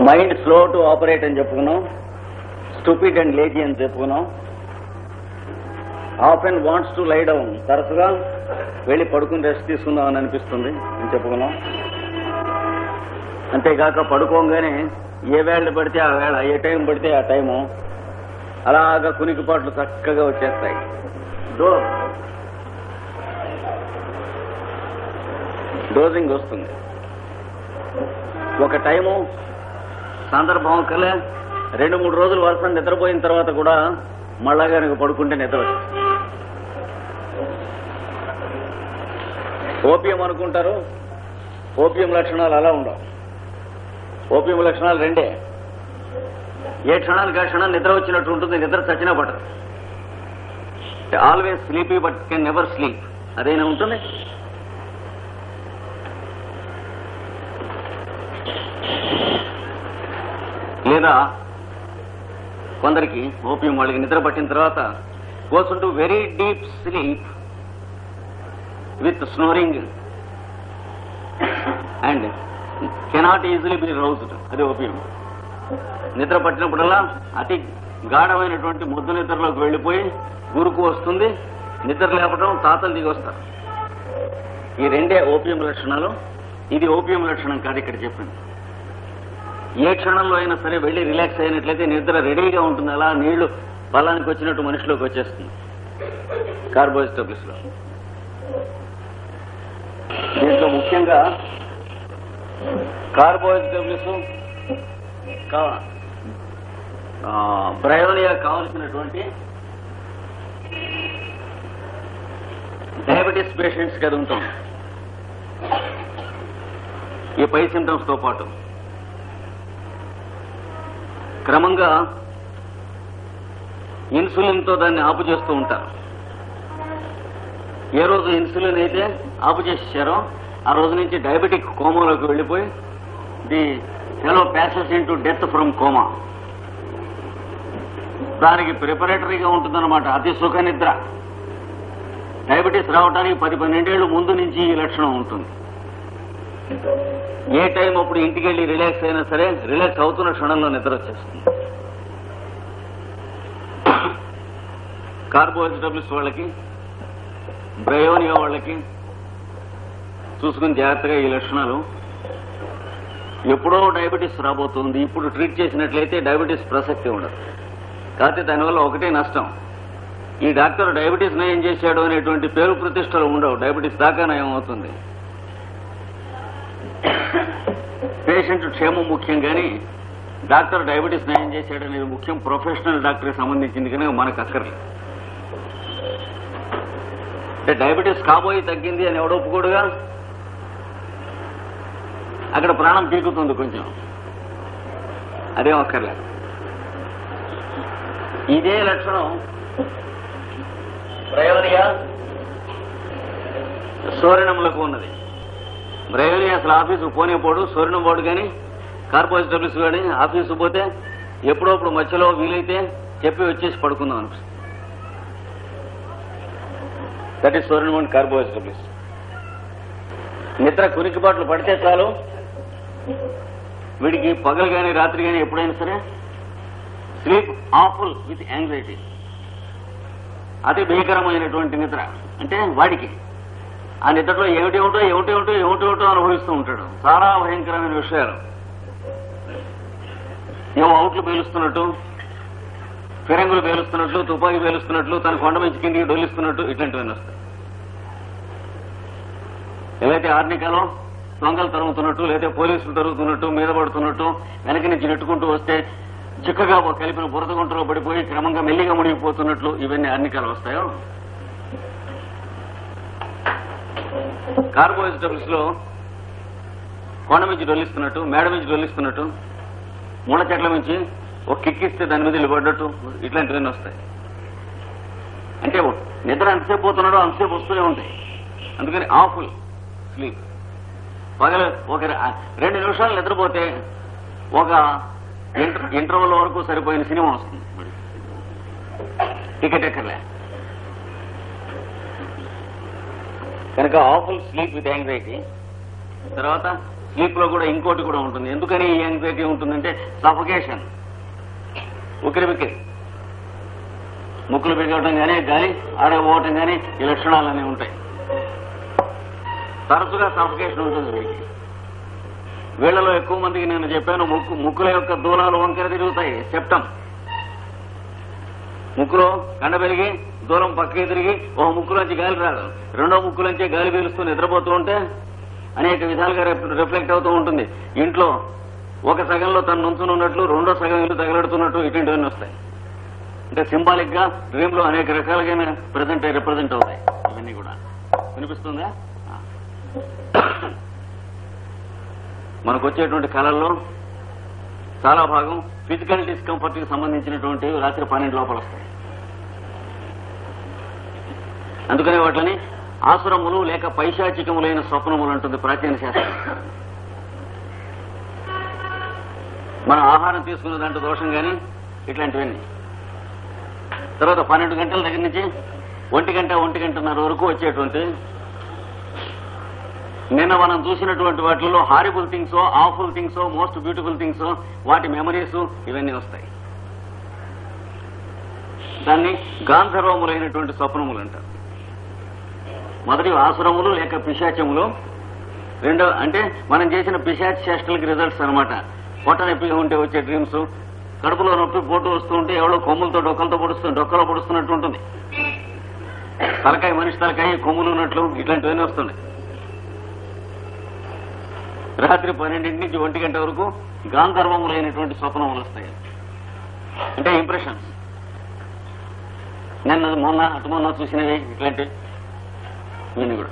Mind slow to operate అని చెప్పుకున్నాం. Stupid and lazy అని చెప్పుకున్నాం. Off and wants to lie down. తరచుగా వెళ్ళి పడుకుని రెస్ట్ తీసుకుందాం అని అనిపిస్తుంది అని చెప్పుకున్నాం. అంతేకాక పడుకోగానే ఏ వేళ పడితే ఆ వేళ ఏ టైం పడితే ఆ టైము. అలాగా కునికిపాట్లు చక్కగా వచ్చేస్తాయి. డో డోజింగ్ వస్తుంది. ఒక టైము సందర్భం కలే రెండు మూడు రోజులు వరుస నిద్రపోయిన తర్వాత కూడా మళ్ళా కనుక పడుకుంటే నిద్ర వచ్చేస్తుంది. ఓపియం అనుకుంటారు. ఓపియం లక్షణాలు అలా ఉండవు. ఓపియం లక్షణాలు రెండే. ఏ క్షణానికి ఆ క్షణం నిద్ర వచ్చినట్టు ఉంటుంది నిద్ర చచ్చినా పడదు always sleepy but can never sleep అదేనా ఉంటుంది? లేదా కొందరికి ఓపియం వాళ్ళకి నిద్ర పట్టిన తర్వాత goes to very deep sleep with snoring and cannot easily be roused అది ఓపియం. నిద్ర పట్టినప్పుడల్లా అతి గాఢమైనటువంటి ముద్దు నిద్రలోకి వెళ్ళిపోయి గురుకు వస్తుంది. నిద్ర లేపడం తాతలు దిగి వస్తారు. ఈ రెండే ఓపియం లక్షణాలు. ఇది ఓపియం లక్షణం కాదు ఇక్కడ చెప్పింది ఏ క్షణంలో అయినా సరే వెళ్ళి రిలాక్స్ అయినట్లయితే నిద్ర రెడీగా ఉంటుంది. అలా నీళ్ళు బలానికి వచ్చినట్టు మనిషిలోకి వచ్చేస్తుంది. కార్బోహైడ్రేట్స్లో. దీంట్లో ముఖ్యంగా కార్బోహైడ్రేట్స్ బ్రయోనియా కావలసినటువంటి డయాబెటీస్ పేషెంట్స్ కదా ఈ పై సిమ్టమ్స్తో పాటు. క్రమంగా ఇన్సులిన్తో దాన్ని ఆపు చేస్తూ ఉంటారు. ఏ రోజు ఇన్సులిన్ అయితే ఆపు చేసేసారో ఆ రోజు నుంచి డయాబెటిక్ కోమాలోకి వెళ్ళిపోయి the fellow passes in death from coma దానికి ప్రిపరేటరీగా ఉంటుందన్నమాట అతి సుఖ నిద్ర. డయాబెటీస్ రావడానికి పది పన్నెండేళ్ళ ముందు నుంచి ఈ లక్షణం ఉంటుంది. ఏ టైం అప్పుడు ఇంటికి వెళ్ళి రిలాక్స్ అయినా సరే రిలాక్స్ అవుతున్న క్షణంలో నిద్ర వచ్చేస్తుంది. కార్బోహైడ్రేట్స్ వాళ్ళకి బ్రయోనియా వాళ్ళకి చూసుకుని జాగ్రత్తగా ఈ లక్షణాలు. ఎప్పుడో డయాబెటీస్ రాబోతుంది. ఇప్పుడు ట్రీట్ చేసినట్లయితే డయాబెటీస్ ప్రసక్తి ఉండదు. కాకపోతే దానివల్ల ఒకటే నష్టం. ఈ డాక్టర్ డయాబెటీస్ నయం చేశాడు అనేటువంటి పేరు ప్రతిష్టలు ఉండవు. డయాబెటీస్ దాకా నయం అవుతుంది. పేషెంట్ క్షేమం ముఖ్యం కానీ డాక్టర్ డయాబెటీస్ నయం చేశాడు అనేది ముఖ్యం ప్రొఫెషనల్ డాక్టర్కి సంబంధించింది కనుక మనకు అక్కర్లేదు అంటే డయాబెటీస్ కాబోయి తగ్గింది అని ఎవడో ఒప్పుకోడుగా? అక్కడ ప్రాణం పీకుతుంది కొంచెం. అదేం అక్కర్లేదు ఇదే లక్షణం. ప్రయోనియా సోరణములకు ఉన్నది. బ్రయోని అసలు ఆఫీసు పోనే పోడు సూర్యుని పోడు కానీ కార్పొరేటర్స్ కానీ ఆఫీసు పోతే ఎప్పుడప్పుడు మధ్యలో వీలైతే చెప్పి వచ్చేసి పడుకుందాం అనిపిస్తుంది. దట్ ఈస్ సూర్యుని ఆఫీస్ నిద్ర కునికిబాట్లు పడితే చాలు. వీడికి పగలు కానీ రాత్రి కానీ ఎప్పుడైనా సరే స్లీప్ ఆఫుల్ విత్ యాంగ్జైటీ అతి భీకరమైనటువంటి నిద్ర. అంటే వాడికి. ఆ నిద్రలో ఏమిటి ఏమిటో ఏమిటి ఏమిటో ఏమిటి ఏమిటో అనుభవిస్తూ ఉంటాడు. చాలా భయంకరమైన విషయాలు. ఏమో అవుట్లు పేలుస్తున్నట్టు ఫిరంగులు పేలుస్తున్నట్లు తుపాకీ పేలుస్తున్నట్లు తన కొండ మంచి కిందికి డొలిస్తున్నట్టు ఇట్లాంటివన్నీ వస్తాయి. ఏవైతే ఆర్నికలో దొంగలు తరుగుతున్నట్టు లేదా పోలీసులు తరుగుతున్నట్టు మీద పడుతున్నట్టు వెనక నుంచి నెట్టుకుంటూ వస్తే చిక్కగా కలిపిన బురద గుంటలో పడిపోయి క్రమంగా మెల్లిగా మునిగిపోతున్నట్లు ఇవన్నీ ఆర్నికాలు వస్తాయో? కార్బోహైడ్రేట్స్లో కొండ నుంచి డొల్లిస్తున్నట్టు మేడ నుంచి డొల్లిస్తున్నట్టు మూల చెట్ల నుంచి ఒక కిక్కిస్తే దాని మీద నిలబడ్డట్టు ఇట్లాంటివన్నీ వస్తాయి. అంటే నిద్ర ఎంతసేపు పోతున్నాడో అంతసేపు వస్తూనే ఉంటాయి. అందుకని ఆఫుల్ స్లీప్. పగల ఒక రెండు నిమిషాలు నిద్రపోతే ఒక ఇంటర్ ఇంటర్వల్ వరకు సరిపోయిన సినిమా వస్తుంది. టికెట్ ఎక్కర్లే. కనుక ఆఫుల్ స్లీప్ విత్ యాంగ్జైటీ తర్వాత స్లీప్లో కూడా ఇంకోటి కూడా ఉంటుంది. ఎందుకని ఈ యాంగ్జైటీ ఉంటుందంటే సఫకేషన్ ఉకిరి బిక్కిరి ముక్కులు పెరగటం కానీ గాలి ఆడకపోవటం కానీ ఈ లక్షణాలన్నీ ఉంటాయి. తరచుగా సఫకేషన్ ఉంటుంది వీళ్ళకి వీళ్ళలో ఎక్కువ మందికి నేను చెప్పాను ముక్కు ముక్కుల యొక్క దూలాలు వంకర తిరుగుతాయి. సెప్టం ముక్కులో కండ పెరిగి దూరం పక్కకి తిరిగి ఓ ముక్కులోంచి గాలి రాదు. రెండో ముక్కులోంచి గాలి పీలుస్తూ నిద్రపోతూ ఉంటే అనేక విధాలుగా రిఫ్లెక్ట్ అవుతూ ఉంటుంది. ఇంట్లో ఒక సగంలో తను నుంచుని ఉన్నట్లు రెండో సగం ఇల్లు తగలడుతున్నట్టు ఇటువంటివన్నీ వస్తాయి. అంటే సింబాలిక్గా డ్రీమ్లో అనేక రకాలుగా ప్రజెంట్ రిప్రజెంట్ అవుతాయి. ఇవన్నీ కూడా. వినిపిస్తుందా? మనకు వచ్చేటువంటి కళల్లో చాలా భాగం ఫిజికల్ డిస్కంఫర్ట్కి సంబంధించినటువంటి రాత్రి పన్నెండు లోపల వస్తాయి. అందుకనే వాటిని ఆసురములు లేక పైశాచికములైన స్వప్నములు అంటుంది ప్రాచీన శాస్త్రం. మనం ఆహారం తీసుకున్న దాంట్లో దోషం కానీ ఇట్లాంటివన్నీ. తర్వాత పన్నెండు గంటల దగ్గర నుంచి ఒంటి గంట ఒంటి గంటన్నర వరకు వచ్చేటువంటి నిన్న మనం చూసినటువంటి వాటిల్లో horrible things awful things most beautiful things వాటి మెమరీస్ ఇవన్నీ వస్తాయి. దాన్ని గాంధర్వములైనటువంటి స్వప్నములు అంటారు. మొదటి ఆసురములు లేక పిశాచములు. రెండో అంటే మనం చేసిన పిశాచ్ చేష్టలకి రిజల్ట్స్ అనమాట పొట్ట నొప్పిగా ఉంటే వచ్చే డ్రీమ్స్ కడుపులో నొప్పి పోటు వస్తూ ఉంటే ఎవడో కొమ్ములతో డొక్కలతో పొడుస్తుంది డొక్కలో పొడుస్తున్నట్టు ఉంటుంది. తలకాయ మనిషి తలకాయ కొమ్ములు ఉన్నట్లు ఇట్లాంటివన్నీ వస్తున్నాయి రాత్రి పన్నెండింటి నుంచి ఒంటి గంట వరకు గాంధర్వములైనటువంటి స్వప్నములు వస్తాయి. అంటే ఇంప్రెషన్స్ నిన్న మొన్న అటు మొన్న చూసినవి ఇట్లాంటివి. ఇవన్నీ కూడా.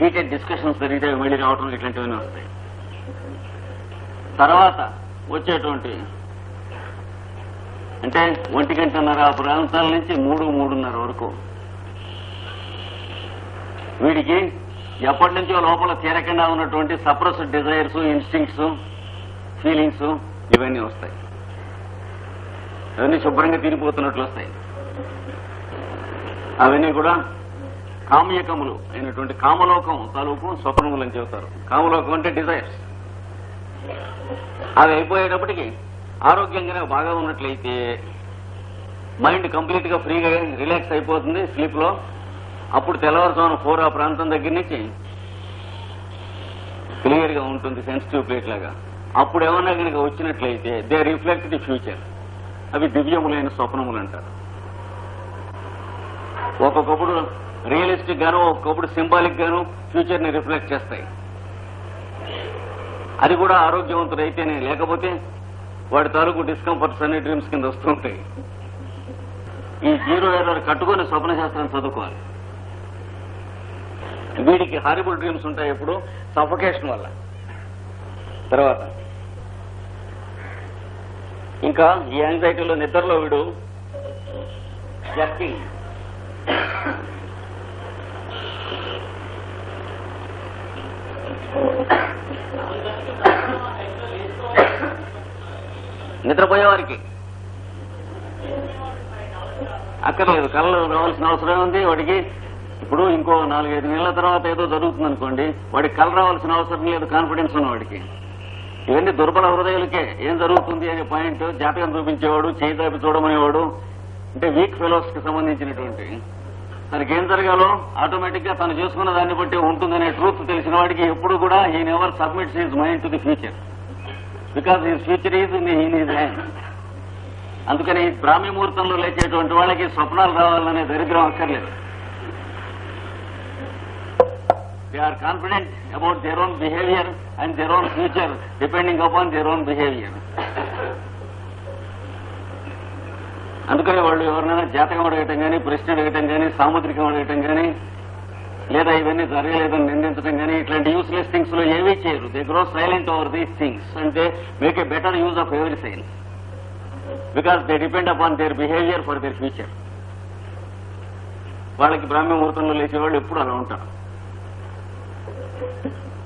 హీటెడ్ డిస్కషన్స్ జరిగితే మళ్ళీ రావటం ఇట్లాంటివన్నీ వస్తాయి. తర్వాత వచ్చేటువంటి అంటే ఒంటి గంటన్నర ఆ ప్రాంతాల నుంచి మూడు మూడున్నర వరకు వీడికి ఎప్పటి నుంచో లోపల తీరకుండా ఉన్నటువంటి సప్రస్ డిజైర్స్ ఇన్స్టింక్ట్స్ ఫీలింగ్స్ ఇవన్నీ వస్తాయి. అవన్నీ శుభ్రంగా తీరిపోతున్నట్లు వస్తాయి. అవన్నీ కూడా కామ్యకములు అయినటువంటి కామలోకం తాలూకు స్వప్నములు అని చెబుతారు. కామలోకం అంటే డిజైర్స్ అవి అయిపోయేటప్పటికి ఆరోగ్యంగానే బాగా ఉన్నట్లయితే మైండ్ కంప్లీట్గా ఫ్రీగా రిలాక్స్ అయిపోతుంది స్లీప్లో. అప్పుడు తెల్లవారుజామున ఫోర్ ఆ ప్రాంతం దగ్గర నుంచి క్లియర్గా ఉంటుంది సెన్సిటివ్ ప్లేట్ లాగా. అప్పుడు ఏమన్నా కనుక వచ్చినట్లయితే దే రిఫ్లెక్ట్ ది ఫ్యూచర్ అవి దివ్యములైన స్వప్నములు అంటారు. ఒక్కొక్కప్పుడు రియలిస్టిక్ గాను ఒక్కొక్కప్పుడు సింబాలిక్ గాను ఫ్యూచర్ని రిఫ్లెక్ట్ చేస్తాయి. అది కూడా ఆరోగ్యవంతుడు అయితేనే లేకపోతే వాడి తాలూకు డిస్కంఫర్ట్స్ అన్ని డ్రీమ్స్ కింద వస్తుంటాయి. ఈ జీరో ఎర్రర్ కట్టుకొని స్వప్న శాస్త్రం చదువుకోవాలి. వీడికి హారిబుల్ డ్రీమ్స్ ఉంటాయి ఎప్పుడు సఫకేషన్ వల్ల. తర్వాత ఇంకా ఈ యాంగ్జైటీలో నిద్రలో వీడు జర్కింగ్ నిద్రపోయేవారికి. అక్కర్లేదు కళ్ళు రావాల్సిన అవసరం ఉంది వాడికి ఇప్పుడు ఇంకో నాలుగైదు నెలల తర్వాత ఏదో జరుగుతుంది అనుకోండి వాడికి కళ్ళు రావాల్సిన అవసరం లేదు కాన్ఫిడెన్స్ ఉన్న వాడికి. ఇవన్నీ దుర్బల హృదయాలకే. ఏం జరుగుతుంది అనే పాయింట్ జాతకం చూపించేవాడు చేయి దాపి చూడమనేవాడు అంటే వీక్ ఫెలోస్కి సంబంధించినటువంటి తనకి ఏం జరగాలో ఆటోమేటిక్గా తను చేసుకున్న దాన్ని బట్టి ఉంటుందనే ట్రూత్ తెలిసిన వాడికి ఎప్పుడు కూడా he never submits his mind to the future because his future is in in his hand అందుకని ఈ బ్రాహ్మీ ముహూర్తంలో లేచేటువంటి వాళ్ళకి స్వప్నాలు రావాలనే దరిద్రం అక్కర్లేదు. They are confident about their own behaviour and their own future depending upon their own behaviour అందుకని వాళ్ళు ఎవరినైనా జాతకం అడగటం కానీ ప్రశ్న అడగటం కానీ సాముద్రికం అడగటం కానీ లేదా ఇవన్నీ జరగలేదని నిందించడం కానీ ఇట్లాంటి యూస్లెస్ థింగ్స్లో ఏమీ చేయరు. They grow silent over these things అంటే make a better use of every signs because they depend upon their behaviour for their future వాళ్ళకి బ్రాహ్మణ ముహూర్తంలో లేచేవాళ్ళు ఎప్పుడు అలా ఉంటారు?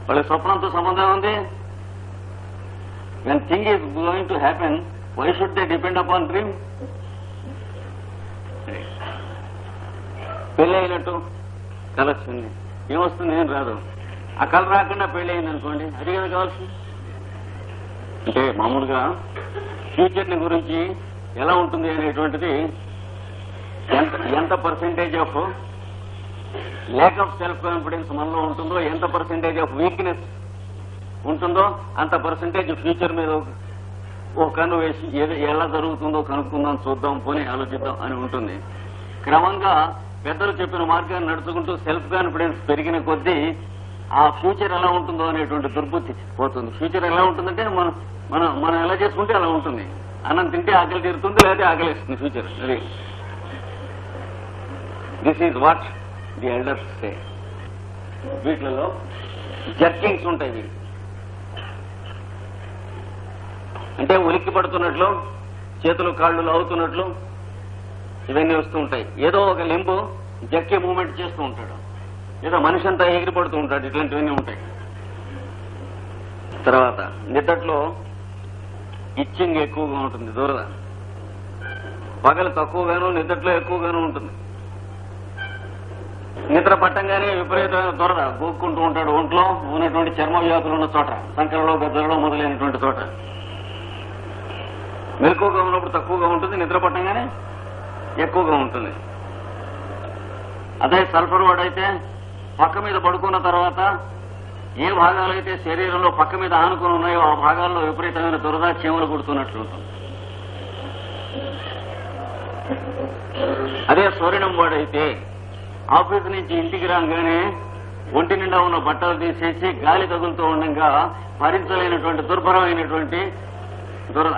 వాళ్ళ స్వప్నంతో సంబంధం ఉంది? When thing is going to happen why should they depend upon dream పెళ్ళి అయినట్టు కల వచ్చింది ఏమొస్తుంది ఏం రాదు. ఆ కళ రాకుండా పెళ్ళి అయింది అనుకోండి అది కదా కావాల్సింది. అంటే మామూలుగా ఫ్యూచర్ని గురించి ఎలా ఉంటుంది అనేటువంటిది ఎంత ఎంత percentage of lack of self confidence మనలో ఉంటుందో ఎంత పర్సెంటేజ్ ఆఫ్ వీక్నెస్ ఉంటుందో అంత పర్సెంటేజ్ ఫ్యూచర్ మీద ఓ కన్ను వేసి ఏది ఎలా జరుగుతుందో కనుక్కుందాం చూద్దాం పోనీ ఆలోచిద్దాం అని ఉంటుంది. క్రమంగా పెద్దలు చెప్పిన మార్గాన్ని నడుచుకుంటూ సెల్ఫ్ కాన్ఫిడెన్స్ పెరిగిన కొద్దీ ఆ ఫ్యూచర్ ఎలా ఉంటుందో అనేటువంటి దుర్బుద్ధి పోతుంది. ఫ్యూచర్ ఎలా ఉంటుందంటే మనం మనం మనం ఎలా చేసుకుంటే అలా ఉంటుంది. అన్నం తింటే ఆకలి తీరుతుంది లేకపోతే ఆకలి వేస్తుంది ఫ్యూచర్. అది this is what the elders say వీటిలలో jerkings ఉంటాయి వీటికి అంటే ఉలిక్కి పడుతున్నట్లు చేతులు కాళ్ళు లాగుతున్నట్లు ఇవన్నీ వస్తూ ఉంటాయి. ఏదో ఒక లింబు జక్కే మూమెంట్ చేస్తూ ఉంటాడు. ఏదో మనిషి అంతా ఎగిరిపడుతూ ఉంటాడు. ఇట్లాంటివన్నీ ఉంటాయి. తర్వాత నిద్దట్లో ఇచ్చింగ్ ఎక్కువగా ఉంటుంది. దూరద. పగలు తక్కువగాను నిద్దట్లో ఎక్కువగాను ఉంటుంది. నిద్ర పట్టంగానే విపరీతమైన దొరద. గోక్కుంటూ ఉంటాడు ఒంట్లో ఉన్నటువంటి చర్మ వ్యాధులు ఉన్న చోట సంకరలో గద్దలలో మొదలైనటువంటి చోట. మెలకువగా ఉన్నప్పుడు తక్కువగా ఉంటుంది నిద్ర పట్టంగానే ఎక్కువగా ఉంటుంది. అదే సల్ఫర్ వాడు అయితే పక్క మీద పడుకున్న తర్వాత ఏ భాగాలైతే శరీరంలో పక్క మీద ఆనుకుని ఉన్నాయో ఆ భాగాల్లో విపరీతమైన దురద చీమలు కుడుతున్నట్లు ఉంటుంది. అదే సూర్యనం వాడైతే ఆఫీస్ నుంచి ఇంటికి రాగానే ఒంటి నిండా ఉన్న బట్టలు తీసేసి గాలి తగులుతూ ఉండగా భరించలేనటువంటి దుర్భరమైనటువంటి దురద.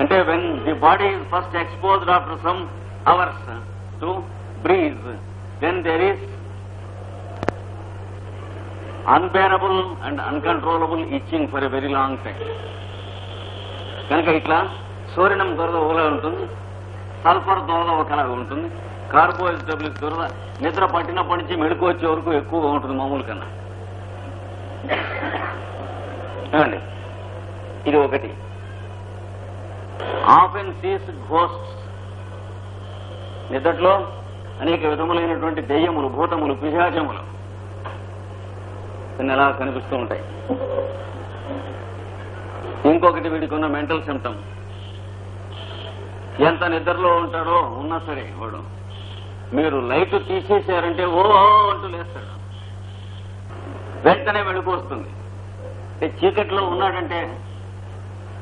అంటే when the body is first exposed after some hours to breeze then there is unbearable and uncontrollable itching for a very long time కనుక ఇట్లా సూర్యనం దొరద ఒకలా ఉంటుంది సల్ఫర్ దొరద ఒకలా ఉంటుంది కార్బోహైడ్రేట్ దొరద నిద్ర పట్టినప్పటి నుంచి మెడుకు వచ్చే వరకు ఎక్కువగా ఉంటుంది మామూలు కన్నా ఇది ఒకటి. Often sees ghost. నిద్దట్లో అనేక విధములైనటువంటి దెయ్యములు భూతములు పిశాచములు కొన్ని అలా కనిపిస్తూ ఉంటాయి. ఇంకొకటి వీడికి ఉన్న మెంటల్ సిమ్టమ్ ఎంత నిద్రలో ఉంటాడో ఉన్నా సరే వాడు. మీరు లైట్ తీసేశారంటే ఓ అంటూ లేస్తాడు. వెంటనే మెడుకు వస్తుంది చీకట్లో ఉన్నాడంటే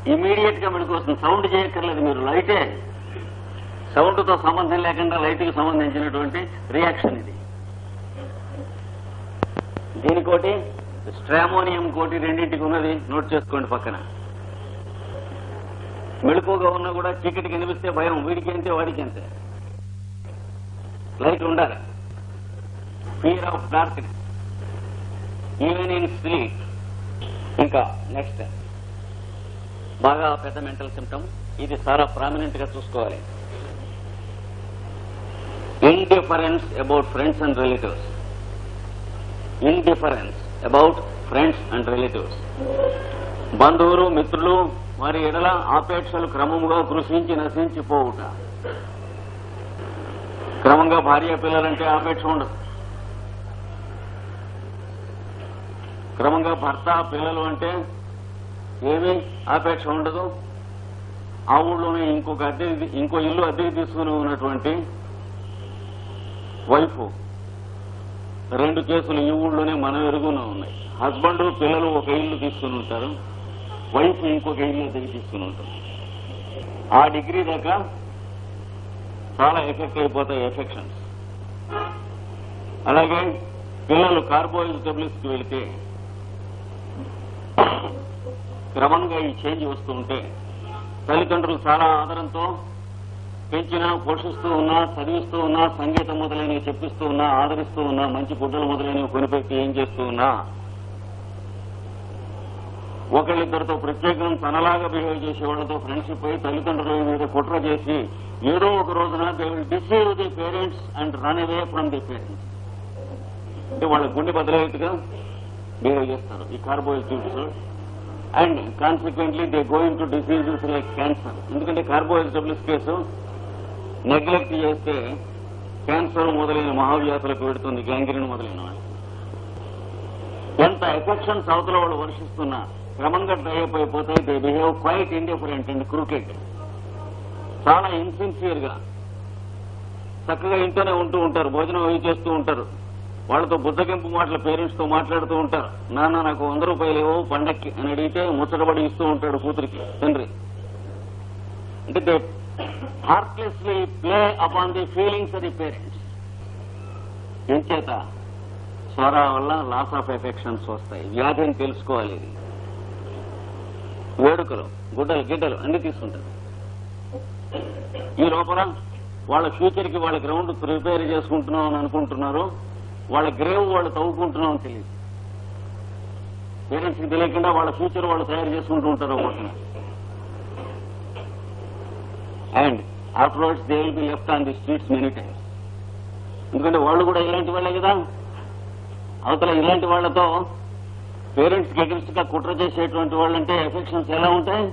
ఇమీడియట్గా మనకు వస్తుంది. సౌండ్ చేయక్కర్లేదు మీరు. లైటే సౌండ్తో సంబంధం లేకుండా లైట్కి సంబంధించినటువంటి రియాక్షన్ ఇది. దీనికోటి స్ట్రామోనియం కోటి రెండింటికి ఉన్నది. నోట్ చేసుకోండి పక్కన. మెళుకుగా ఉన్నా కూడా చీకటి కనిపిస్తే భయం. వీడికి అంతే వాడికి అంతే లైట్ ఉండాలి. Fear of darkness even in sleep ఇంకా నెక్స్ట్ బాగా పెద్ద మెంటల్ సిమ్టమ్ ఇది చాలా ప్రామినెంట్గా చూసుకోవాలి. Indifference about friends and relatives indifference about friends and relatives బంధువులు మిత్రులు వారి ఎడల ఆపేక్షలు క్రమముగా కృషించి నశించిపోవుట. క్రమంగా భార్య పిల్లలంటే ఆపేక్ష ఉండదు. క్రమంగా భర్త పిల్లలు అంటే ఏమీ ఆపేక్ష ఉండదు. ఆ ఊళ్ళోనే ఇంకొక అద్దె ఇంకో ఇల్లు అద్దెకి తీసుకుని ఉన్నటువంటి వైఫ్. రెండు కేసులు ఈ ఊళ్ళోనే మన ఎరుగునే ఉన్నాయి. హస్బెండ్ పిల్లలు ఒక ఇల్లు తీసుకుని ఉంటారు. వైఫ్ ఇంకొక ఇల్లు అద్దెకి తీసుకుని ఉంటారు ఆ డిగ్రీ దాకా చాలా ఎఫెక్ట్ అయిపోతాయి ఎఫెక్షన్స్. అలాగే పిల్లలు కార్బోహైడ్రేట్స్కి వెళితే క్రమంగా ఈ చేంజ్ వస్తూ ఉంటే తల్లిదండ్రులు చాలా ఆదరంతో పెంచినా పోషిస్తూ ఉన్నా చదివిస్తూ ఉన్నా సంగీతం మొదలైనవి చెప్పిస్తూ ఉన్నా ఆదరిస్తూ ఉన్నా మంచి గుడ్డలు మొదలైనవి కొనిపెట్టి ఏం చేస్తూ ఉన్నా ఒకళ్ళిద్దరితో ప్రత్యేకం తనలాగా బిహేవ్ చేసే వాళ్ళతో ఫ్రెండ్షిప్ అయి తల్లిదండ్రుల మీద కుట్ర చేసి ఏదో ఒక రోజున they will deceive the parents and run away from the parents. అంటే వాళ్ళ గుండె బదలయ్యేట్టుగా బిహేవ్ చేస్తారు. ఈ carbohydrates and consequently they going to diseases like cancer ఎందుకంటే కార్బోహైడ్రేట్స్ కేసు నెగ్లెక్ట్ చేస్తే క్యాన్సర్ మొదలైన మహావ్యాధులకు పెడుతుంది గ్యాంగ్రీన్ మొదలైన వాళ్ళు. ఎంత ఎఫెక్షన్స్ అవతల వాళ్ళు వర్షిస్తున్నా క్రమంగా dry అయిపోయిపోతాయి they behave quite indifferent and crooked చాలా ఇన్సిన్సియర్గా చక్కగా ఇంట్లోనే ఉంటూ ఉంటారు భోజనం అవి చేస్తూ ఉంటారు. వాళ్ళతో బుద్ధగింపు మాటలు పేరెంట్స్తో మాట్లాడుతూ ఉంటారు. నాన్న నాకు వంద రూపాయలు ఏవో పండక్కి అని అడిగితే ముచ్చటబడి ఇస్తూ ఉంటాడు కూతురికి తండ్రి. అంటే they heartlessly play upon the feelings of the parents. ఎంచేత స్వరా వల్ల లాస్ ఆఫ్ ఎఫెక్షన్స్ వస్తాయి. వ్యాధిని తెలుసుకోవాలి ఇది. వేడుకలు గుడ్డలు గిడ్డలు అన్ని తీసుకుంటారు. ఈ లోపల వాళ్ళ ఫ్యూచర్కి వాళ్ళ గ్రౌండ్ ప్రిపేర్ చేసుకుంటున్నాం అని అనుకుంటున్నారు. వాళ్ళ గ్రేవ్ వాళ్ళు తవ్వుకుంటున్నామని తెలియదు. పేరెంట్స్కి తెలియకుండా వాళ్ళ ఫ్యూచర్ వాళ్ళు తయారు చేసుకుంటూ ఉంటారు ఒకటి and afterwards they will be left on the streets many times ఎందుకంటే వాళ్ళు కూడా ఇలాంటి వాళ్ళే కదా. అవతల ఇలాంటి వాళ్ళతో పేరెంట్స్కి అగ్రెస్ట్గా కుట్ర చేసేటువంటి వాళ్ళంటే ఎఫెక్షన్స్ ఎలా ఉంటాయి?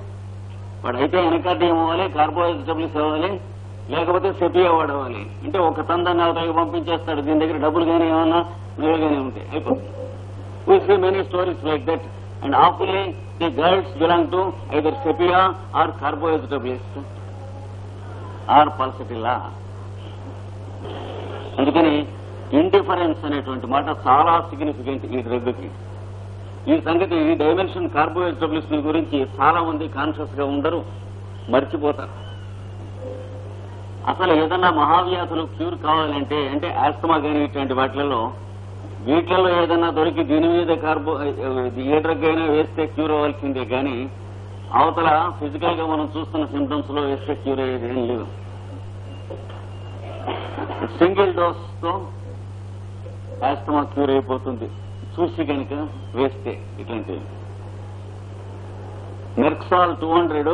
వాడు అయితే ఎనకార్డియం అవ్వాలి కార్బోహైడ్రేట్స్ అవ్వాలి లేకపోతే సెపియా వాడవాలి అంటే ఒక తందాన్ని అవతలకి పంపించేస్తాడు. దీని దగ్గర డబ్బులు కానీ ఏమన్నా మిగలుగానే ఉంటాయి అయిపోతుంది. We see many stories like that and ఆఫ్లీ the girls belong to either sepia or carbohydrates or pulsatilla అందుకని ఇండిఫరెన్స్ అనేటువంటి మాట చాలా సిగ్నిఫికెంట్ ఈ డ్రగ్కి ఈ సంగతి ఈ డైమెన్షన్ కార్బోహైడ్రేట్స్ గురించి చాలా మంది కాన్షియస్గా ఉండరు. మర్చిపోతారు. అసలు ఏదన్నా మహావ్యాధులు క్యూర్ కావాలంటే అంటే ఆస్తమా కానీ ఇటువంటి వాటిలలో వీటిలలో ఏదన్నా దొరికి దీని మీద కార్బో ఏ డ్రగ్ అయినా వేస్తే క్యూర్ అవ్వాల్సిందే కానీ అవతల ఫిజికల్గా మనం చూస్తున్న సింటమ్స్లో వేస్తే క్యూర్ అయ్యేది ఏం లేదు. సింగిల్ డోస్తో ఆస్తమా క్యూర్ అయిపోతుంది. చూసి కనుక వేస్తే ఇట్లాంటివి. నెర్క్సాల్ టూ హండ్రెడ్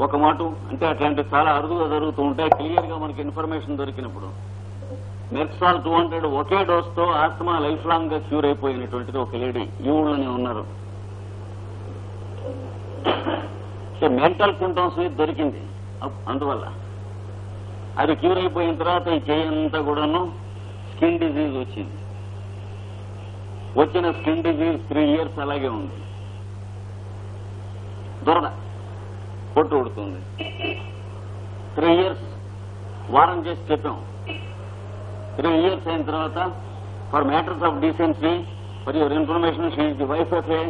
ఒక మాట అంటే అట్లాంటి చాలా అరుదుగా జరుగుతూ ఉంటాయి. క్లియర్గా మనకి ఇన్ఫర్మేషన్ దొరికినప్పుడు మెర్క్సాల్ టూ హండ్రెడ్ ఒకే డోస్తో ఆస్తమా లైఫ్ లాంగ్గా క్యూర్ అయిపోయినటువంటిది ఒక లేడీ. ఈ ఊళ్ళోనే ఉన్నారు. మెంటల్ సింటమ్స్ దొరికింది. అందువల్ల. అది క్యూర్ అయిపోయిన తర్వాత ఈ చేయంతా కూడాను స్కిన్ డిజీజ్ వచ్చింది. వచ్చిన స్కిన్ డిజీజ్ త్రీ ఇయర్స్ అలాగే ఉంది. దొరద. పొట్టు ఉడుతుంది. త్రీ ఇయర్స్ వారం చేసి చెప్పాం. త్రీ ఇయర్స్ అయిన తర్వాత for matters of decency for your information she the wife of a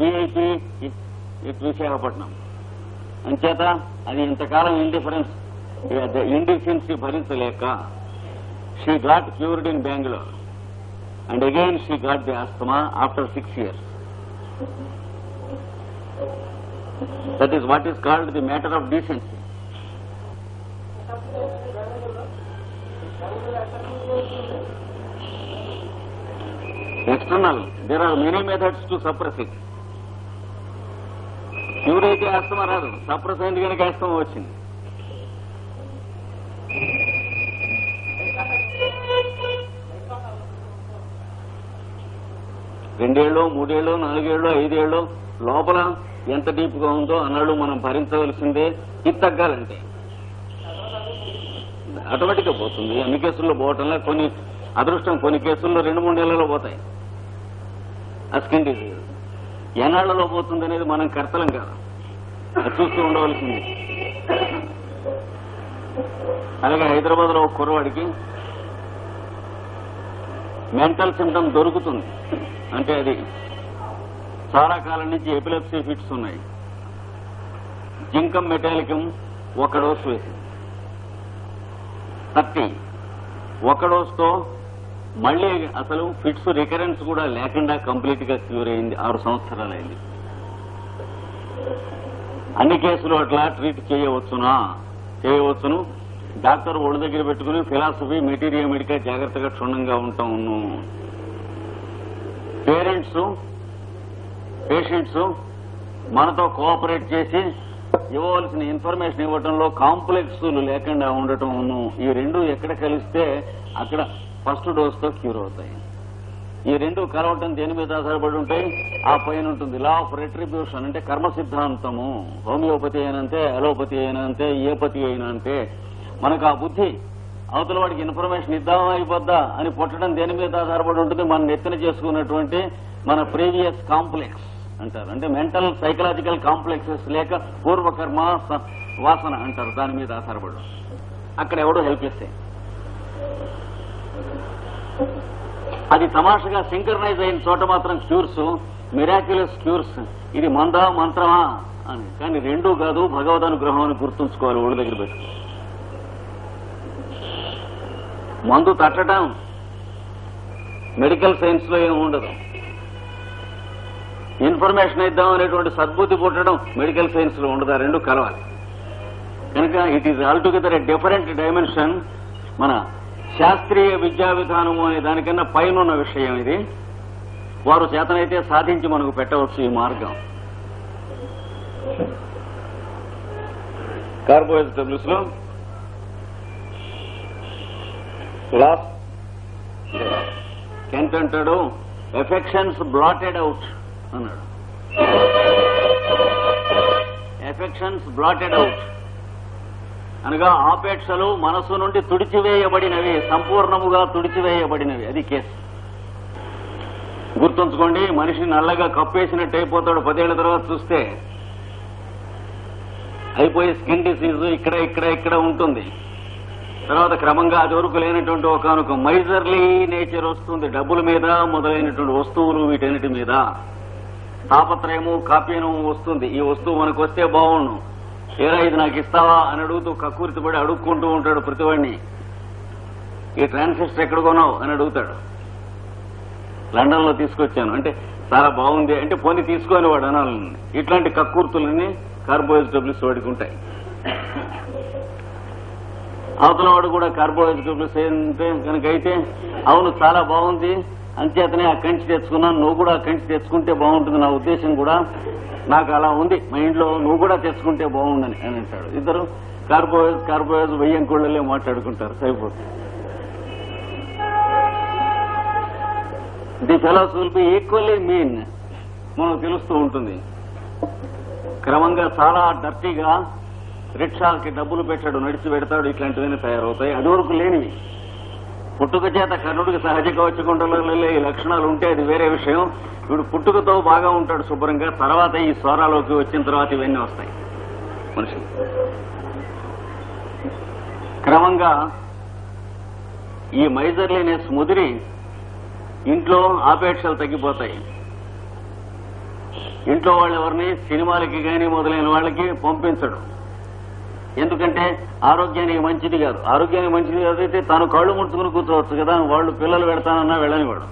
VIP at Visakhapatnam అంచేత అది ఇంతకాలం ఇండిఫరెన్స్ ఇండిఫరెన్సీ భరించలేక she got cured in Bengaluru and again she got the asthma after six years that is what is called the matter of decency external there are many methods to suppress it cure అయితే asthma రాదు. Suppress అయింది కనుక asthma వచ్చింది. రెండేళ్ళు మూడేళ్ళు నాలుగేళ్ళు ఐదేళ్ళు లోపల ఎంత డీప్గా ఉందో అన్నాడు మనం భరించవలసిందే. ఇది తగ్గాలంటే. ఆటోమేటిక్గా పోతుంది. అన్ని కేసుల్లో పోవటంలో కొన్ని అదృష్టం కొన్ని కేసుల్లో రెండు మూడు నెలల్లో పోతాయి. ఆ స్కిన్ డిసీజ్ ఎన్నాళ్ళలో పోతుంది అనేది మనం కర్తలం కాదు. అది చూస్తూ ఉండవలసింది. అలాగే హైదరాబాద్లో ఒక కుర్రవాడికి మెంటల్ సిమ్టమ్ దొరుకుతుంది. అంటే అది చాలా కాలం నుంచి ఎపిలెప్సీ ఫిట్స్ ఉన్నాయి. జింకం మెటాలికం ఒక డోస్ వేసింది. థర్టీ ఒక డోస్తో మళ్ళీ అసలు ఫిట్స్ రికరెన్స్ కూడా లేకుండా కంప్లీట్గా క్యూర్ అయింది ఆరు సంవత్సరాలు అయింది అన్ని కేసులు అట్లా ట్రీట్ చేయవచ్చునా? చేయవచ్చును. డాక్టర్ ఒళ్ళు దగ్గర పెట్టుకుని ఫిలాసఫీ మెటీరియల్ మెడికా జాగ్రత్తగా క్షుణ్ణంగా ఉంటాం. పేరెంట్స్ పేషెంట్స్ మనతో కోఆపరేట్ చేసి ఇవ్వవలసిన ఇన్ఫర్మేషన్ ఇవ్వడంలో కాంప్లెక్స్ లేకుండా ఉండటం ఈ రెండు ఎక్కడ కలిస్తే అక్కడ ఫస్ట్ డోస్తో క్యూర్ అవుతాయి. ఈ రెండు కలవటం దేని మీద ఆధారపడి ఉంటాయి? ఆ పైన ఉంటుంది లా ఆఫ్ రెట్రిబ్యూషన్ అంటే కర్మ సిద్ధాంతము. హోమియోపతి అయినంతే అలోపతి అయినంతే ఏపతి అయినంతే. మనకు ఆ బుద్ధి అవతల వాడికి ఇన్ఫర్మేషన్ ఇద్దామా అయిపోద్దా అని పుట్టడం దేని మీద ఆధారపడి ఉంటుంది? మన నెత్తిన చేసుకున్నటువంటి మన ప్రీవియస్ కాంప్లెక్స్ అంటారు. అంటే మెంటల్ సైకలాజికల్ కాంప్లెక్సెస్ లేక పూర్వకర్మ వాసన అంటారు. దాని మీద ఆధారపడడం అక్కడ ఎవడో హెల్ప్ చేస్తే. అది తమాషగా సింక్రనైజ్ అయిన చోట మాత్రం క్యూర్స్ మిరాక్యులస్ క్యూర్స్ ఇది మందా మంత్రమా అని. కానీ రెండూ కాదు భగవద్ అనుగ్రహం అని గుర్తుంచుకోవాలి ఒళ్ళు దగ్గర పెట్టుకో మందు తట్టడం మెడికల్ సైన్స్లో ఏమి ఉండదు. ఇన్ఫర్మేషన్ ఇద్దాం అనేటువంటి సద్బుద్ధి పుట్టడం మెడికల్ సైన్స్లో ఉండదు? రెండు కలవాలి. కనుక it is altogether a different dimension మన శాస్త్రీయ విద్యా విధానము అనే దానికన్నా పైన విషయం ఇది. వారు చేతనైతే సాధించి మనకు పెట్టవచ్చు ఈ మార్గం. కార్బోహైడ్రేట్స్లో లాస్ట్ కెంట్ అంటాడు ఎఫెక్షన్స్ బ్లాటెడ్ అవుట్. అన్నాడు ఎఫెక్షన్స్ బ్లాటెడ్ అవుట్ అనగా ఆపేక్షలు మనసు నుండి తుడిచివేయబడినవి సంపూర్ణముగా తుడిచివేయబడినవి. అది కేసు. గుర్తుంచుకోండి మనిషి నల్లగా కప్పేసినట్టు అయిపోతాడు పదేళ్ళ తర్వాత చూస్తే అయిపోయి స్కిన్ డిసీజ్ ఇక్కడ ఇక్కడ ఇక్కడ ఉంటుంది. తర్వాత క్రమంగా అది వరకు లేనటువంటి ఒకనొక మైజర్లీ నేచర్ వస్తుంది డబ్బుల మీద మొదలైనటువంటి వస్తువులు వీటన్నిటి మీద. తాపత్రయము కాపీనం వస్తుంది. ఈ వస్తువు మనకు వస్తే బాగుండు ఏరా ఇది నాకు ఇస్తావా అని అడుగుతూ కక్కుర్తిపడి అడుక్కుంటూ ఉంటాడు ప్రతివాడిని. ఈ ట్రాన్సిస్టర్ ఎక్కడ కొన్నావు అని అడుగుతాడు. లండన్లో తీసుకొచ్చాను. అంటే చాలా బాగుంది అంటే పోనీ తీసుకొని వాడు అనాలని ఇట్లాంటి కక్కుర్తులని కార్బోహైడ్రేట్స్ వాడికి ఉంటాయి. అవతల వాడు కూడా కార్బోహైడ్రేట్స్ ఏంటంటే కనుక అయితే అవును చాలా బాగుంది అంచేతనే ఆ కంచి తెచ్చుకున్నాను నువ్వు కూడా ఆ కంచి తెచ్చుకుంటే బాగుంటుంది నా ఉద్దేశం కూడా. నాకు అలా ఉంది మా ఇంట్లో నువ్వు కూడా తెచ్చుకుంటే బాగుండని అని అంటాడు. ఇద్దరు కార్బోహైడ్రేట్ కార్బోహైడ్రేట్ వెయ్యం కోళ్ళలే మాట్లాడుకుంటారు. సరిపోతుంది. The fellows will be equally mean మనకు తెలుస్తూ ఉంటుంది. క్రమంగా చాలా డర్టీగా రిక్షాలకి డబ్బులు పెట్టాడు నడిచి పెడతాడు ఇట్లాంటివన్నీ తయారవుతాయి. అది వరకు లేనివి. పుట్టుక చేత కర్ణుడికి సహజ కవచకుండలలో ఈ లక్షణాలు ఉంటే అది వేరే విషయం. ఇప్పుడు పుట్టుకతో బాగా ఉంటాడు శుభ్రంగా. తర్వాత ఈ స్వరాలోకి వచ్చిన తర్వాత ఇవన్నీ వస్తాయి. మనిషి. క్రమంగా ఈ మైజర్లీనెస్ ముదిరి ఇంట్లో ఆపేక్షలు తగ్గిపోతాయి. ఇంట్లో వాళ్ళు ఎవరిని సినిమాలకి కానీ మొదలైన వాళ్ళకి పంపించడు. ఎందుకంటే ఆరోగ్యానికి మంచిది కాదు. ఆరోగ్యానికి మంచిది కాదు అయితే తాను కళ్ళు ముడుచుకుని కూర్చోవచ్చు కదా వాళ్ళు పిల్లలు పెడతానన్నా వెళ్ళని వాడు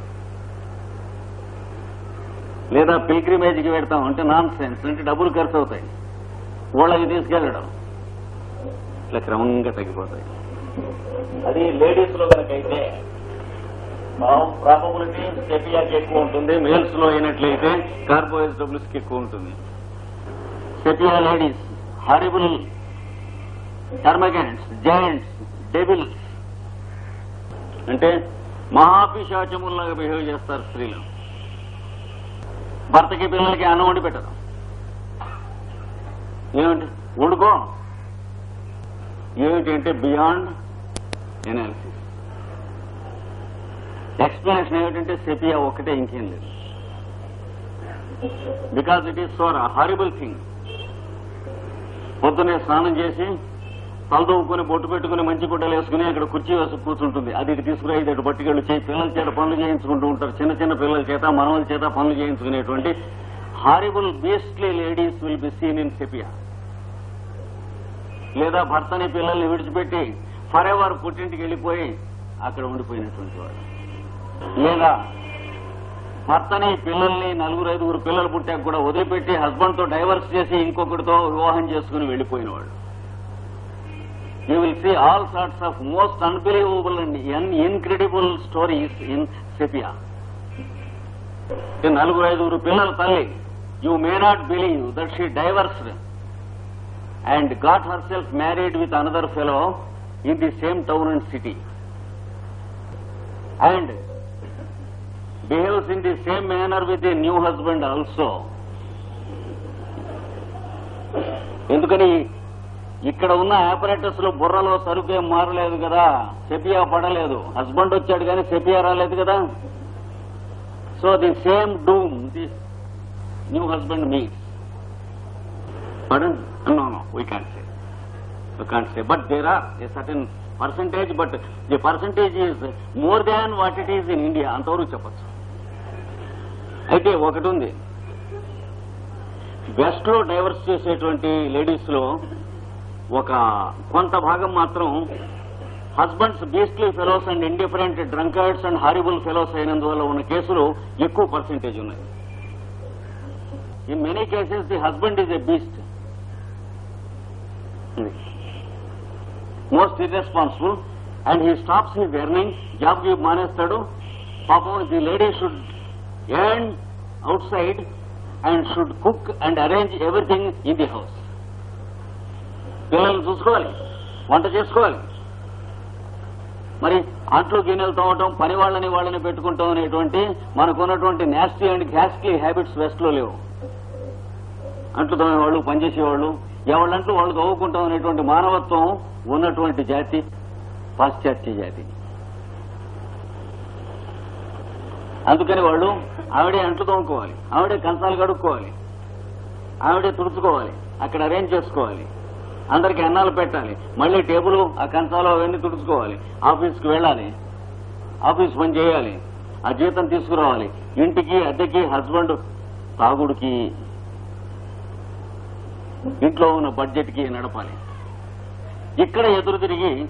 లేదా పిల్గ్రిమేజ్కి పెడతాం అంటే నాన్ సెన్స్ అంటే డబ్బులు ఖర్చు అవుతాయి. వాళ్ళకి తీసుకెళ్ళడం. ఇట్లా క్రమంగా తగ్గిపోతాయి. అది లేడీస్లో కనుకైతే ప్రాబబిలిటీ సెపియాకి ఎక్కువ ఉంటుంది మేల్స్లో అయినట్లయితే కార్బోహైడ్రేట్స్కి ఎక్కువ ఉంటుంది. Sepia ladies horrible termagants giants devils. అంటే మహాపిశాచముల్లాగా బిహేవ్ చేస్తారు స్త్రీలు. భర్తకి పిల్లలకి అన్నం వండి పెట్టడం ఏమిటి? వండుకో. ఏమిటంటే బియాండ్ ఎనాలిసిస్. ఎక్స్ప్లెనేషన్ ఏమిటంటే సెపియా ఒక్కటే ఇంకేం లేదు. Because it is so horrible thing పొద్దునే స్నానం చేసి తలదూపుకొని బొట్టు పెట్టుకుని మంచి గుడ్డలు వేసుకుని అక్కడ కుర్చీ వేసి కూర్చుంటుంది. అది ఇటు తీసుకురా ఇది అటు పట్టుకెళ్ళి చేయి పిల్లల చేత పనులు చేయించుకుంటూ ఉంటారు. చిన్న చిన్న పిల్లల చేత మనవల చేత పనులు చేయించుకునేటువంటి horrible beastly ladies will be seen in sepia లేదా భర్తని పిల్లల్ని విడిచిపెట్టి ఫర్ ఎవర్ పుట్టింటికి వెళ్ళిపోయి అక్కడ ఉండిపోయినటువంటి వాడు. లేదా భర్తని పిల్లల్ని నలుగురు ఐదుగురు పిల్లలు పుట్టాక కూడా వదిలిపెట్టి హస్బెండ్తో డైవర్స్ చేసి ఇంకొకటితో వివాహం చేసుకుని వెళ్ళిపోయినవాడు you will see all sorts of most unbelievable and an incredible stories in sepia నలుగురు ఐదుగురు పిల్లల తల్లి you may not believe that she divorced and got herself married with another fellow in the same town and city and behaves in the same manner with the new husband also ఎందుకని ఇక్కడ ఉన్న ఆపరేటర్స్లో బుర్రలో సరుకేం మారలేదు కదా sepia పడలేదు. Husband వచ్చాడు కానీ sepia రాలేదు కదా. So the same doom the new husband me. Pardon? No, no, we can't say. We can't percentage but there are a certain percentage, but the percentage is more అంతవరకు చెప్పచ్చు. అయితే ఒకటి ఉంది. వెస్ట్లో డైవర్స్ చేసేటువంటి లేడీస్లో ఒక కొంత భాగం మాత్రం husbands beastly fellows and indifferent drunkards and horrible fellows అయినందువల్ల ఉన్న కేసులు ఎక్కువ పర్సెంటేజ్ ఉన్నాయి in many cases the husband is a beast most irresponsible and he stops he earning జాబ్కి మానేస్తాడు. పాపం the lady should earn outside and should cook and arrange everything in the house పిల్లల్ని చూసుకోవాలి. వంట చేసుకోవాలి. మరి అంట్లు గిన్నెలు తోమటం పని వాళ్ళని వాళ్ళని పెట్టుకుంటాం అనేటువంటి మనకున్నటువంటి నాస్టీ అండ్ గ్యాస్ట్లీ హ్యాబిట్స్ వెస్ట్లో లేవు. అంట్లు తోమేవాళ్ళు పనిచేసేవాళ్ళు ఎవళ్ళంటూ వాళ్ళు తవ్వుకుంటాం అనేటువంటి మానవత్వం ఉన్నటువంటి జాతి పాశ్చాత్య జాతి. అందుకని వాళ్ళు ఆవిడే అంట్లు తోముకోవాలి ఆవిడే కంచాలు కడుక్కోవాలి ఆవిడే తుడుచుకోవాలి అక్కడ అరేంజ్ చేసుకోవాలి. అందరికి అన్నాలు పెట్టాలి. మళ్ళీ టేబుల్ ఆ కంచాలు అవన్నీ తుడుచుకోవాలి. ఆఫీస్కి వెళ్ళాలి. ఆఫీస్ పని చేయాలి. ఆ జీతం తీసుకురావాలి. ఇంటికి అద్దెకి హస్బెండ్ తాగుడికి ఇంట్లో ఉన్న బడ్జెట్కి నడపాలి. ఇక్కడ ఎదురు తిరిగి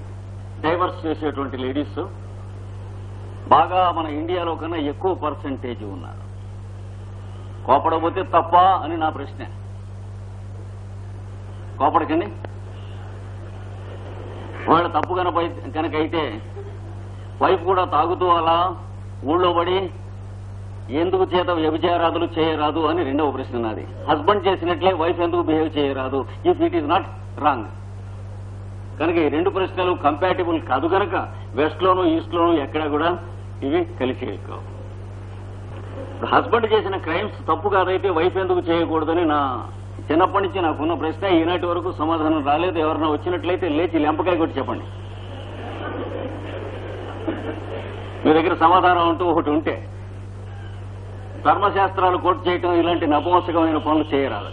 డైవర్స్ చేసేటువంటి లేడీస్ బాగా మన ఇండియాలో కన్నా ఎక్కువ పర్సంటేజ్ ఉన్నారు. కోపడబోతే తప్ప అని నా ప్రశ్న. కోపడకండి వాళ్ళ తప్పు కనుక అయితే వైఫ్ కూడా తాగుతూ అలా ఊళ్ళో పడి ఎందుకు చేత వ్యభిచారాదులు చేయరాదు అని రెండవ ప్రశ్న ఉన్నది. హస్బెండ్ చేసినట్లే వైఫ్ ఎందుకు బిహేవ్ చేయరాదు? If it is not wrong కనుక ఈ రెండు ప్రశ్నలు కంపాటిబుల్ కాదు కనుక వెస్ట్ లోను ఈస్ట్ లోను ఎక్కడ కూడా ఇవి కలిసి కావు హస్బెండ్ చేసిన క్రైమ్స్ తప్పు కాదైతే వైఫ్ ఎందుకు చేయకూడదని నా చిన్నప్పటి నుంచి నాకున్న ప్రశ్న ఈనాటి వరకు సమాధానం రాలేదు. ఎవరైనా వచ్చినట్లయితే లేచి లెంపకాయ కొట్టి చెప్పండి. మీ దగ్గర సమాధానం అంటూ ఒకటి ఉంటే ధర్మశాస్త్రాలు కోట్ చేయటం ఇలాంటి నపమసకమైన పనులు చేయరాదు.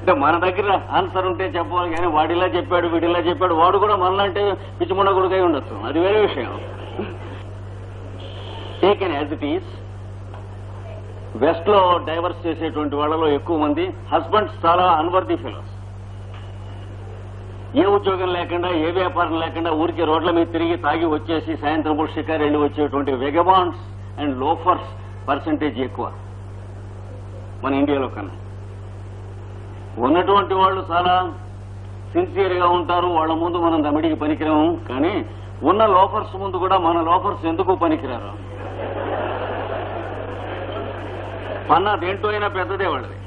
అంటే మన దగ్గర ఆన్సర్ ఉంటే చెప్పాలి కానీ వాడిలా చెప్పాడు వీడిలా చెప్పాడు వాడు కూడా మనలాంటి పిచ్చిముండ కొడుకై ఉండొచ్చు. అది వేరే విషయం. టేకెన్ యాజ్ ఇట్ ఈస్ వెస్ట్లో డైవర్స్ చేసేటువంటి వాళ్ళలో ఎక్కువ మంది హస్బెండ్స్ చాలా అన్వర్ది ఫెలోస్ ఏ ఉద్యోగం లేకుండా ఏ వ్యాపారం లేకుండా ఊరికి రోడ్ల మీద తిరిగి తాగి వచ్చేసి సాయంత్రం పూట షికారు వెళ్ళి వచ్చేటువంటి వెగబాండ్స్ అండ్ లోఫర్స్ పర్సంటేజ్ ఎక్కువ మన ఇండియాలో కన్నా. ఉన్నటువంటి వాళ్ళు చాలా సిన్సియర్గా ఉంటారు వాళ్ళ ముందు మనం దమిడికి పనికిరాము కానీ ఉన్న లోఫర్స్ ముందు కూడా మన లోఫర్స్ ఎందుకు పనికిరారు? పన్నా దేంట్లో అయినా పెద్దదే వాళ్ళది.